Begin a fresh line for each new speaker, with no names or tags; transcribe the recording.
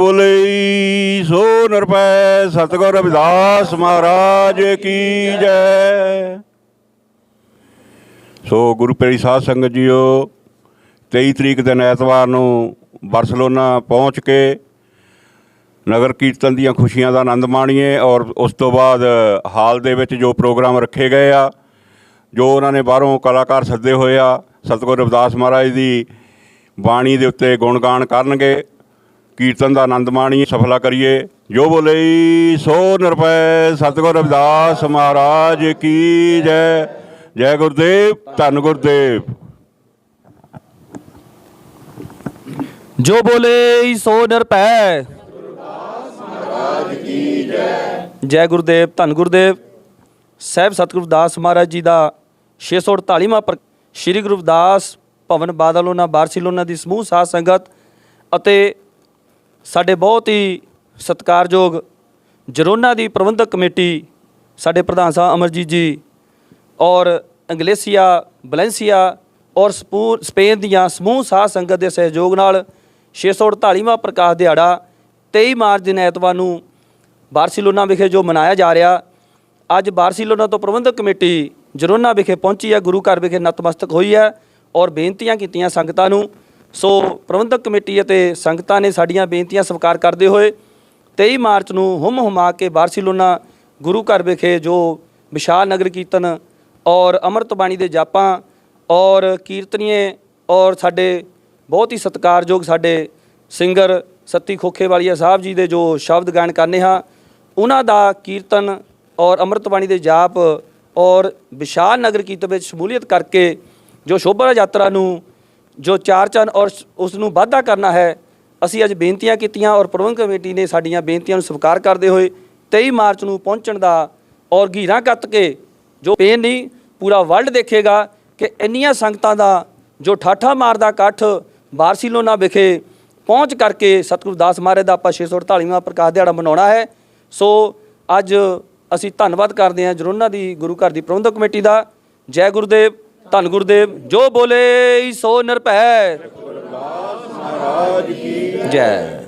ਬੋਲੇ ਸੋ ਨਿਰਭੈ, ਸਤਿਗੁਰ ਰਵਿਦਾਸ ਮਹਾਰਾਜ ਕੀ ਜੈ। ਸੋ ਗੁਰੂ ਪਿਆਰੀ ਸਾਧ ਸੰਗਤ ਜੀਓ 23 ਤਰੀਕ ਦਿਨ ਐਤਵਾਰ ਨੂੰ ਬਾਰਸਲੋਨਾ ਪਹੁੰਚ ਕੇ ਨਗਰ ਕੀਰਤਨ ਦੀਆਂ ਖੁਸ਼ੀਆਂ ਦਾ ਆਨੰਦ ਮਾਣੀਏ ਔਰ ਉਸ ਤੋਂ ਬਾਅਦ ਹਾਲ ਦੇ ਵਿੱਚ ਜੋ ਪ੍ਰੋਗਰਾਮ ਰੱਖੇ ਗਏ ਆ, ਜੋ ਉਹਨਾਂ ਨੇ ਬਾਹਰੋਂ ਕਲਾਕਾਰ ਸੱਦੇ ਹੋਏ ਆ, ਸਤਿਗੁਰ ਰਵਿਦਾਸ ਮਹਾਰਾਜ ਦੀ ਬਾਣੀ ਦੇ ਉੱਤੇ ਗੁਣਗਾਨ ਕਰਨਗੇ। ਕੀਰਤਨ ਦਾ ਆਨੰਦ ਮਾਣੀਏ, ਸਫਲਾ ਕਰੀਏ। ਜੋ ਬੋਲੇ, ਸੋ ਨਿਰਭੈ। ਸਤਿਗੁਰ ਰਵਿਦਾਸ ਮਹਾਰਾਜ ਕੀ ਜੈ। ਜੈ ਗੁਰਦੇਵ, ਧੰਨ ਗੁਰਦੇਵ।
ਜੋ ਬੋਲੇ, ਸੋ ਨਿਰਭੈ। ਜੈ ਗੁਰਦੇਵ, ਧੰਨ ਗੁਰਦੇਵ। ਸਾਹਿਬ ਸਤਿਗੁਰੂ ਦਾਸ ਮਹਾਰਾਜ ਜੀ ਦਾ 648ਵਾਂ ਪਰ ਸ੍ਰੀ ਗੁਰੂ ਰਵਿਦਾਸ ਭਵਨ ਬਾਦਲੋਨਾ ਬਾਰਸਿਲੋਨਾ ਦੀ ਸਮੂਹ ਸਾਧ ਸੰਗਤ ਅਤੇ ਸਾਡੇ ਬਹੁਤ ਹੀ ਸਤਿਕਾਰਯੋਗ ਜਰੋਨਾ ਦੀ ਪ੍ਰਬੰਧਕ ਕਮੇਟੀ ਸਾਡੇ ਪ੍ਰਧਾਨ ਸਾਹਿਬ ਅਮਰਜੀਤ ਜੀ ਔਰ ਇੰਗਲੇਸੀਆ ਬਲੈਂਸੀਆ ਔਰ ਸਪੂ- ਸਪੇਨ ਦੀਆਂ ਸਮੂਹ ਸਾਹ ਸੰਗਤ ਦੇ ਸਹਿਯੋਗ ਨਾਲ 648ਵਾਂ ਪ੍ਰਕਾਸ਼ ਦਿਹਾੜਾ 23 ਮਾਰਚ ਦਿਨ ਐਤਵਾਰ ਨੂੰ ਬਾਰਸੀਲੋਨਾ ਵਿਖੇ ਜੋ ਮਨਾਇਆ ਜਾ ਰਿਹਾ, ਅੱਜ ਬਾਰਸੀਲੋਨਾ ਤੋਂ ਪ੍ਰਬੰਧਕ ਕਮੇਟੀ ਜਰੋਨਾ ਵਿਖੇ ਪਹੁੰਚੀ ਹੈ, ਗੁਰੂ ਘਰ ਵਿਖੇ ਨਤਮਸਤਕ ਹੋਈ ਹੈ ਔਰ ਬੇਨਤੀਆਂ ਕੀਤੀਆਂ ਸੰਗਤਾਂ ਨੂੰ ਸੋ ਪ੍ਰਬੰਧਕ ਕਮੇਟੀ ਅਤੇ ਸੰਗਤਾਂ ਨੇ ਸਾਡੀਆਂ ਬੇਨਤੀਆਂ ਸਵੀਕਾਰ ਕਰਦੇ ਹੋਏ 23 ਮਾਰਚ ਨੂੰ ਹੁਮ ਹੁਮਾ ਕੇ ਬਾਰਸੀਲੋਨਾ ਗੁਰੂ ਘਰ ਵਿਖੇ ਜੋ ਵਿਸ਼ਾਲ ਨਗਰ ਕੀਰਤਨ ਔਰ ਅੰਮ੍ਰਿਤ ਬਾਣੀ ਦੇ ਜਾਪਾਂ ਔਰ ਕੀਰਤਨੀਏ ਔਰ ਸਾਡੇ ਬਹੁਤ ਹੀ ਸਤਿਕਾਰਯੋਗ ਸਾਡੇ ਸਿੰਗਰ ਸੱਤੀ ਖੋਖੇ ਵਾਲੀਆ ਸਾਹਿਬ ਜੀ ਦੇ ਜੋ ਸ਼ਬਦ ਗਾਇਨ ਕਰਨੇ ਹਾਂ, ਉਹਨਾਂ ਦਾ ਕੀਰਤਨ ਔਰ ਅੰਮ੍ਰਿਤ ਬਾਣੀ ਦੇ ਜਾਪ ਔਰ ਵਿਸ਼ਾਲ ਨਗਰ ਕੀਰਤਨ ਵਿੱਚ ਸ਼ਮੂਲੀਅਤ ਕਰਕੇ ਜੋ ਸ਼ੋਭਾ ਯਾਤਰਾ ਨੂੰ ਜੋ ਚਾਰ ਚੰਨ ਔਰ ਉਸ ਨੂੰ ਵਾਧਾ ਕਰਨਾ ਹੈ, ਅਸੀਂ ਅੱਜ ਬੇਨਤੀਆਂ ਕੀਤੀਆਂ ਔਰ ਪ੍ਰਬੰਧਕ ਕਮੇਟੀ ਨੇ ਸਾਡੀਆਂ ਬੇਨਤੀਆਂ ਨੂੰ ਸਵੀਕਾਰ ਕਰਦੇ ਹੋਏ 23 ਮਾਰਚ ਨੂੰ ਪਹੁੰਚਣ ਦਾ ਔਰ ਘੀਰਾਂ ਕੱਤ ਕੇ ਜੋ ਪੇਨ ਨਹੀਂ, ਪੂਰਾ ਵਰਲਡ ਦੇਖੇਗਾ ਕਿ ਇੰਨੀਆਂ ਸੰਗਤਾਂ ਦਾ ਜੋ ਠਾਠਾ ਮਾਰਦਾ ਇਕੱਠ ਬਾਰਸੀਲੋਨਾ ਵਿਖੇ ਪਹੁੰਚ ਕਰਕੇ ਸਤਿਗੁਰੂ ਦਾਸ ਮਹਾਰਾਜ ਦਾ ਆਪਾਂ 648ਵਾਂ ਪ੍ਰਕਾਸ਼ ਦਿਹਾੜਾ ਮਨਾਉਣਾ ਹੈ। ਸੋ ਅੱਜ ਅਸੀਂ ਧੰਨਵਾਦ ਕਰਦੇ ਹਾਂ ਜਰੋਨਾ ਦੀ ਗੁਰੂ ਘਰ ਦੀ ਪ੍ਰਬੰਧਕ ਕਮੇਟੀ ਦਾ। ਜੈ ਗੁਰਦੇਵ। ਧੰਨ ਗੁਰਦੇਵ ਜੋ ਬੋਲੇ ਸੋ ਨਿਰਭੈ। ਜੈ।